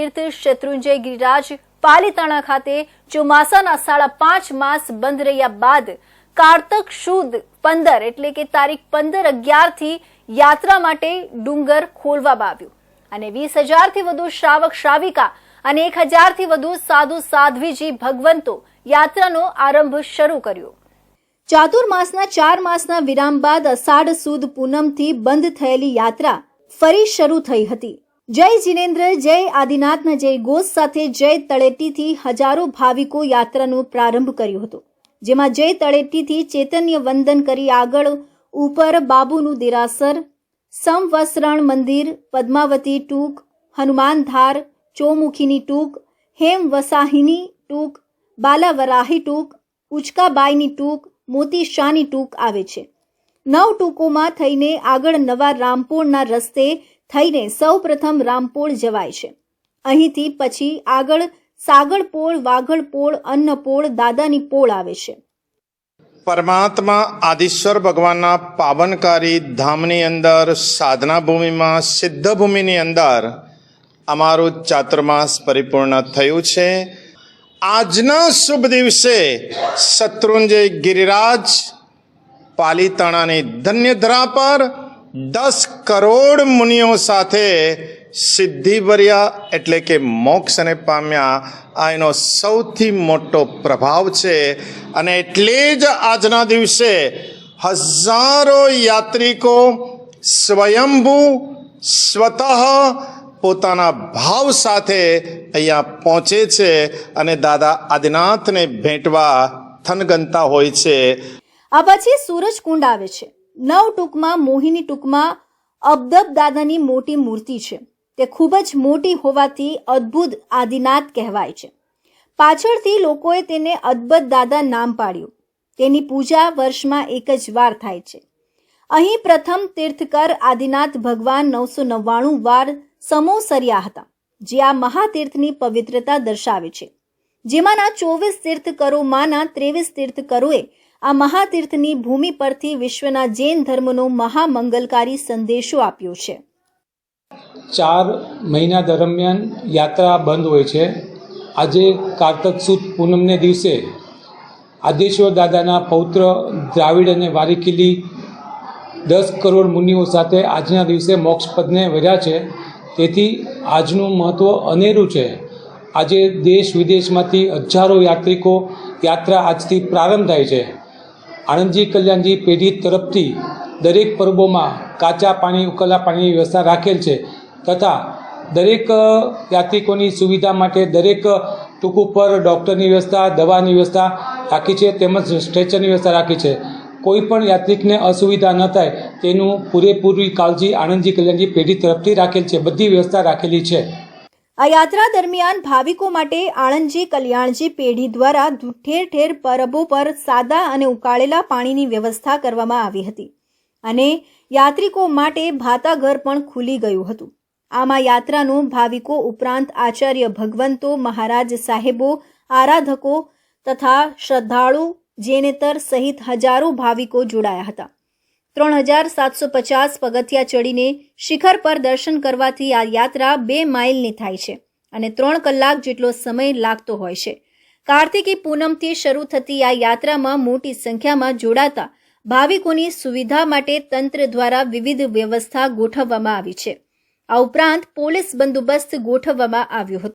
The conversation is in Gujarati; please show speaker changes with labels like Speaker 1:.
Speaker 1: તીર્થ શત્રુંજય ગિરિરાજ પાલીતાણા ખાતે ચોમાસાના સાડા પાંચ માસ બંધ રહ્યા બાદ કારતક સુદ પંદર એટલે કે તારીખ પંદર અગિયારથી યાત્રા માટે ડુંગર ખોલવામાં આવ્યું. અને વીસ હજારથી વધુ શ્રાવક શ્રાવિકા અને એક હજારથી વધુ સાધુ સાધ્વીજી ભગવંતો યાત્રાનો આરંભ શરૂ કર્યો. ચાતુર્માસના ચાર માસના વિરામ બાદ અષાઢ સુદ પૂનમથી બંધ થયેલી યાત્રા ફરી શરૂ થઈ હતી. જય જીનેન્દ્ર, જય આદિનાથના જય ઘોષ સાથે જય તળેટીથી હજારો ભાવિકો યાત્રાનો પ્રારંભ કર્યો હતો. જેમાં જય તળેટીથી ચૈતન્ય વંદન કરી આગળ ઉપર બાબુનું દેરાસર, સમવસરણ મંદિર, પદ્માવતી ટૂંક હનુમાનધાર ચોમુખીની ટૂંક હેમ વસાહિની ટૂંક, બાલાવરાહી ટૂંક, ઉચકાબાઈની ટૂંક મોતી શાહની ટૂંક આવે છે. નવ ટૂંકોમાં થઈને આગળ નવા રામપોળના રસ્તે થઈને સૌપ્રથમ રામપોળ જવાય છે. અહીંથી પછી આગળ સાગરપોળ વાગળપોળ અન્નપોળ, દાદાની પોળ આવે છે.
Speaker 2: પરમાત્મા આદિશ્વર ભગવાનના પાવનકારી ધામની અંદર સાધના ભૂમિમાં સિદ્ધ ભૂમિની અંદર અમારું ચાતુર્માસ પરિપૂર્ણ થયું છે. આજના શુભ દિવસે શત્રુંજય ગિરિરાજ પાલીતાણાની ધન્યધરા પર દસ કરોડ મુનિઓ સાથે સિદ્ધિભર્યા એટલે કે મોક્ષને પામ્યા આ એનો સૌથી મોટો પ્રભાવ છે. અને એટલે જ આજના દિવસે હજારો યાત્રિકો સ્વયંભૂ સ્વતઃ પોતાના ભાવ સાથે અહીંયા પહોંચે છે અને દાદા આદિનાથને ભેટવા થનગનતા હોય છે.
Speaker 1: આ પછી સૂરજકુંડ આવે છે. નવ ટૂંકમાં મોહિની ટૂંકમાં અબદબ દાદાની મોટી મૂર્તિ છે. તે ખૂબ જ મોટી હોવાથી અદ્ભુત આદિનાથ કહેવાય છે. પાછળથી લોકોએ તેને અદબત દાદા નામ પાડ્યું. તેની પૂજા વર્ષમાં એક જ વાર થાય છે. અહીં પ્રથમ તીર્થકર આદિનાથ ભગવાન નવસો નવ્વાણું વાર સમોસર્યા હતા, જે આ મહાતીર્થની પવિત્રતા દર્શાવે છે. જેમાંના ચોવીસ તીર્થકરોમાંના ત્રેવીસ તીર્થકરોએ આ મહાતીર્થની ભૂમિ પરથી વિશ્વના જૈન ધર્મનો મહામંગલકારી સંદેશો આપ્યો છે.
Speaker 3: ચાર મહિના દરમિયાન યાત્રા બંધ હોય છે. આજે કારતક સુદ પૂનમને દિવસે આદેશ્વર દાદાના પૌત્ર દ્રાવિડ અને વારીકીલી દસ કરોડ મુનિઓ સાથે આજના દિવસે મોક્ષપદને વર્યા છે. તેથી આજનું મહત્ત્વ અનેરું છે. આજે દેશ વિદેશમાંથી હજારો યાત્રિકો યાત્રા આજથી પ્રારંભ થાય છે. આણંદજી કલ્યાણજી પેઢી તરફથી દરેક પર્વોમાં કાચા પાણી ઉકલા પાણીની વ્યવસ્થા રાખેલ છે તથા દરેક યાત્રિકોની સુવિધા માટે દરેક ટૂંક ઉપર ડૉક્ટરની વ્યવસ્થા, દવાની વ્યવસ્થા રાખી છે તેમજ સ્ટ્રેચરની વ્યવસ્થા રાખી છે. કોઈ પણ યાત્રિકને અસુવિધા ન થાય તેનું પૂરેપૂરી કાળજી આણંદજી કલ્યાણજી પેઢી તરફથી રાખેલ છે. બધી વ્યવસ્થા રાખેલી છે.
Speaker 1: આ યાત્રા દરમિયાન ભાવિકો માટે આણંદજી કલ્યાણજી પેઢી દ્વારા ઠેર ઠેર પરબો પર સાદા અને ઉકાળેલા પાણીની વ્યવસ્થા કરવામાં આવી હતી અને યાત્રિકો માટે ભાતાઘર પણ ખુલી ગયું હતું. આમાં યાત્રાનું ભાવિકો ઉપરાંત આચાર્ય ભગવંતો, મહારાજ સાહેબો, આરાધકો તથા શ્રદ્ધાળુ, જેનેતર સહિત હજારો ભાવિકો જોડાયા હતા. ત્રણ હજાર સાતસો પચાસ પગથિયા ચડીને શિખર પર દર્શન કરવાથી આ યાત્રા બે માઇલની થાય છે અને ત્રણ કલાક જેટલો સમય લાગતો હોય છે. કાર્તિકી પૂનમથી શરૂ થતી આ યાત્રામાં મોટી સંખ્યામાં જોડાતા ભાવિકોની સુવિધા માટે તંત્ર દ્વારા વિવિધ વ્યવસ્થા ગોઠવવામાં આવી છે. આ ઉપરાંત પોલીસ બંદોબસ્ત ગોઠવવામાં આવ્યો હતો.